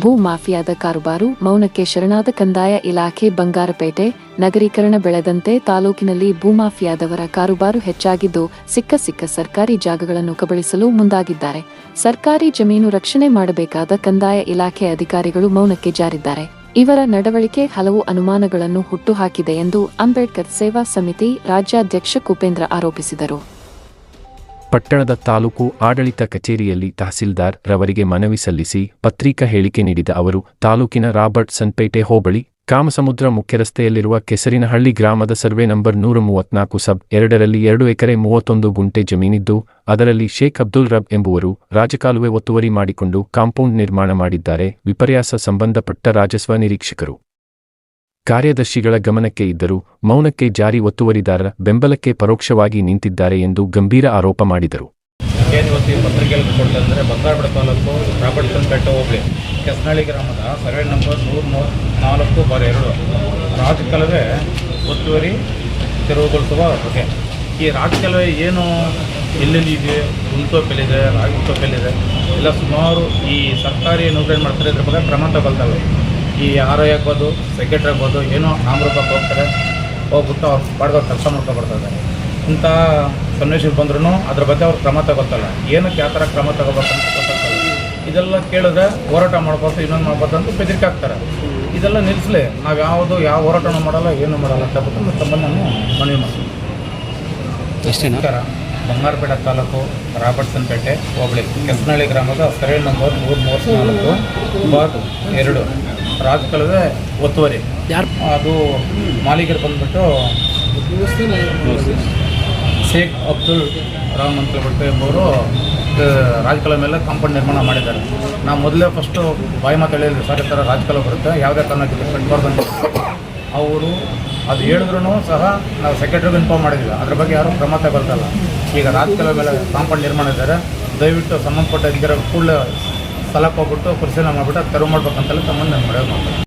ಭೂ ಮಾಫಿಯಾದ ಕಾರುಬಾರು, ಮೌನಕ್ಕೆ ಶರಣಾದ ಕಂದಾಯ ಇಲಾಖೆ ಬಂಗಾರಪೇಟೆ, ನಗರೀಕರಣ ಬೆಳೆದಂತೆ ತಾಲೂಕಿನಲ್ಲಿ ಭೂಮಾಫಿಯಾದವರ ಕಾರುಬಾರು ಹೆಚ್ಚಾಗಿದ್ದು, ಸಿಕ್ಕ ಸಿಕ್ಕ ಸರ್ಕಾರಿ ಜಾಗಗಳನ್ನು ಕಬಳಿಸಲು ಮುಂದಾಗಿದ್ದಾರೆ. ಸರ್ಕಾರಿ ಜಮೀನು ರಕ್ಷಣೆ ಮಾಡಬೇಕಾದ ಕಂದಾಯ ಇಲಾಖೆ ಅಧಿಕಾರಿಗಳು ಮೌನಕ್ಕೆ ಜಾರಿದ್ದಾರೆ. ಇವರ ನಡವಳಿಕೆ ಹಲವು ಅನುಮಾನಗಳನ್ನು ಹುಟ್ಟುಹಾಕಿದೆ ಎಂದು ಅಂಬೇಡ್ಕರ್ ಸೇವಾ ಸಮಿತಿ ರಾಜ್ಯಾಧ್ಯಕ್ಷ ಕುಪೇಂದ್ರ ಆರೋಪಿಸಿದರು. ಪಟ್ಟಣದ ತಾಲೂಕು ಆಡಳಿತ ಕಚೇರಿಯಲ್ಲಿ ತಹಸೀಲ್ದಾರ್ ರವರಿಗೆ ಮನವಿ ಸಲ್ಲಿಸಿ ಪತ್ರಿಕಾ ಹೇಳಿಕೆ ನೀಡಿದ ಅವರು, ತಾಲೂಕಿನ ರಾಬರ್ಟ್ ಸನ್ಪೇಟೆ ಹೋಬಳಿ, ಕಾಮಸಮುದ್ರ ಮುಖ್ಯರಸ್ತೆಯಲ್ಲಿರುವ ಕೆಸರಿನಹಳ್ಳಿ ಗ್ರಾಮದ ಸರ್ವೆ ನಂಬರ್ ನೂರ ಮೂವತ್ನಾಲ್ಕು ಸಬ್ ಎರಡರಲ್ಲಿ ಎರಡು ಎಕರೆ ಮೂವತ್ತೊಂದು ಗುಂಟೆ ಜಮೀನಿದ್ದು, ಅದರಲ್ಲಿ ಶೇಖ್ ಅಬ್ದುಲ್ ರಬ್ ಎಂಬುವರು ರಾಜಕಾಲುವೆ ಒತ್ತುವರಿ ಮಾಡಿಕೊಂಡು ಕಾಂಪೌಂಡ್ ನಿರ್ಮಾಣ ಮಾಡಿದ್ದಾರೆ. ವಿಪರ್ಯಾಸ ಸಂಬಂಧಪಟ್ಟ ರಾಜಸ್ವ ನಿರೀಕ್ಷಕರು. ಕಾರ್ಯದರ್ಶಿಗಳ ಗಮನಕ್ಕೆ ಇದ್ದರೂ ಮೌನಕ್ಕೆ ಜಾರಿ ಒತ್ತುವರಿದಾರರ ಬೆಂಬಲಕ್ಕೆ ಪರೋಕ್ಷವಾಗಿ ನಿಂತಿದ್ದಾರೆ ಎಂದು ಗಂಭೀರ ಆರೋಪ ಮಾಡಿದರು. ಪತ್ರಿಕೆಯಲ್ಲಿ ಕೊಡ್ತಾ ಅಂದರೆ ಬಂಗಾರಪೇಟೆ ತಾಲೂಕು ರಾಬರ್ಟ್ಸನ್ ಪೇಟೆ ಹೋಬಳಿ ಕೆಸನಹಳ್ಳಿ ಗ್ರಾಮದ ಸರ್ವೆ ನಂಬರ್ ನೂರ ಮೂವತ್ತ್ನಾಲ್ಕು ಬಾರ್ ಎರಡು. ರಾಜಕಲವೇ ಒತ್ತುವರಿ ತೆರವುಗೊಳಿಸುವ ಬಗ್ಗೆ. ಈ ರಾಜಕಲವೇ ಏನು ಎಲ್ಲೆಲ್ಲಿ ಇದೆ? ಹುಲ್ತೋಪೆಲ್ಲಿದೆ ರಾಗಿತೋಪೆಲ್ಲಿದೆ ಎಲ್ಲ ಸುಮಾರು ಈ ಸರ್ಕಾರಿ ನೌಕರಿ ಮಾಡ್ತಾರೆ ಇದ್ರ ಬಗ್ಗೆ ಕ್ರಮ ತಗೊಳ್ತವೆ. ಈ ಆರ್ ಐ ಆಗ್ಬೋದು ಸೆಕ್ರೆಟ್ರಿ ಆಗ್ಬೋದು ಏನೋ ನಾಮರೂಪಕ್ಕೆ ಹೋಗ್ತಾರೆ ಹೋಗ್ಬಿಟ್ಟು ಅವ್ರು ಬಾಡ್ಗೆ ಕೆಲಸ ಮಾಡ್ಕೊಬರ್ತಾರೆ ಇಂಥ ಸನ್ನಿವೇಶಕ್ಕೆ ಬಂದ್ರೂ ಅದ್ರ ಬಗ್ಗೆ ಅವ್ರು ಕ್ರಮ ತಗೋತಲ್ಲ ಏನಕ್ಕೆ ಯಾವ ಥರ ಕ್ರಮ ತಗೋಬೇಕಂತ ಗೊತ್ತಾಗ್ತಲ್ಲ. ಇದೆಲ್ಲ ಕೇಳಿದ್ರೆ ಹೋರಾಟ ಮಾಡ್ಬೋದು ಇನ್ನೊಂದು ಮಾಡ್ಬೋದು ಅಂತ ಬೆದರಿಕೆ ಹಾಕ್ತಾರೆ ಇದೆಲ್ಲ ನಿಲ್ಲಿಸಲಿ ನಾವು ಯಾವುದು ಯಾವ ಹೋರಾಟನೂ ಮಾಡಲ್ಲ ಏನು ಮಾಡಲ್ಲ ಅಂತ ಬಿಟ್ಟು ತಮ್ಮನ್ನು ನಾನು ಮನವಿ ಮಾಡ್ತೀನಿ ನಮಸ್ಕಾರ. ಬಂಗಾರಪೇಟೆ ತಾಲೂಕು ರಾಬರ್ಟ್ಸನ್ಪೇಟೆ ಹೋಬಳಿ. ಕೆಸನಹಳ್ಳಿ ಗ್ರಾಮದ ಸರ್ವೆ ನಂಬರ್ ಮೂರು ಮೂವತ್ತು ನಾಲ್ಕು ಬಾರ್ ಎರಡು. ರಾಜಕಲವೇ ಒತ್ತುವರಿ. ಯಾರು? ಅದು ಮಾಲೀಕರು ಬಂದ್ಬಿಟ್ಟು ಶೇಖ್ ಅಬ್ದುಲ್ ರಾಮ್ ಅಂತ ಹೇಳ್ಬಿಟ್ಟು ಎಂಬುವರು ರಾಜಕಲ ಮೇಲೆ ಕಾಂಪೌಂಡ್ ನಿರ್ಮಾಣ ಮಾಡಿದ್ದಾರೆ. ನಾವು ಮೊದಲೇ ಫಸ್ಟು ಬಾಯಿ ಮಾತು ಹೇಳಿದ್ವಿ ಸರ್ ಈ ಥರ ರಾಜಕಲ ಬರುತ್ತೆ ಯಾವುದೇ ಕಾರಣಕ್ಕೆ ಕಟ್ಬಾರ್ದು ಅಂತ ಅವರು ಅದು ಹೇಳಿದ್ರು ಸಹ ನಾವು ಸೆಕ್ರೆಟರಿಗೆ ಇನ್ಫಾರ್ಮ್ ಮಾಡಿದ್ದೀವಿ ಅದ್ರ ಬಗ್ಗೆ ಯಾರೂ ಕ್ರಮ ತಗೊಳ್ತಲ್ಲ ಈಗ ರಾಜಕೀಯ ಮೇಲೆ ಕಾಂಪೌಂಡ್ ನಿರ್ಮಾಣ ಇದ್ದಾರೆ. ದಯವಿಟ್ಟು ಸಂಬಂಧಪಟ್ಟ ಇದ್ದರೆ ಕೂಡಲೇ ಸ್ಥಳಕ್ಕೆ ಹೋಗ್ಬಿಟ್ಟು ಪರಿಶೀಲನೆ ಮಾಡಿಬಿಟ್ಟು ತೆರವು ಮಾಡ್ಬೇಕಂತೆಲ್ಲ ತಮ್ಮನ್ನು ನಾನು ಮಾಡೋದು